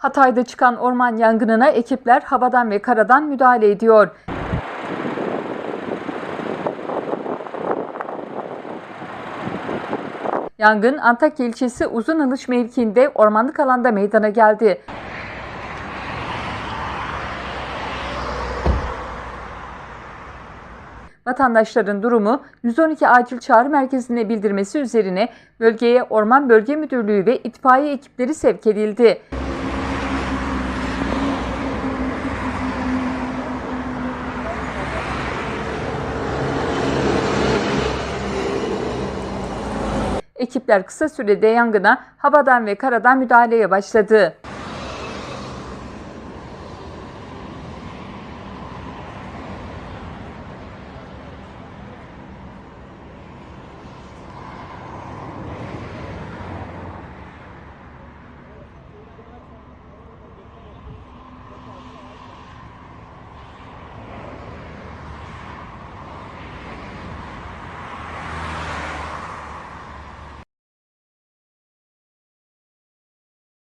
Hatay'da çıkan orman yangınına ekipler havadan ve karadan müdahale ediyor. Yangın Antakya ilçesi Uzunalış mevkiinde ormanlık alanda meydana geldi. Vatandaşların durumu 112 acil çağrı merkezine bildirmesi üzerine bölgeye Orman Bölge Müdürlüğü ve itfaiye ekipleri sevk edildi. Ekipler kısa sürede yangına havadan ve karadan müdahaleye başladı.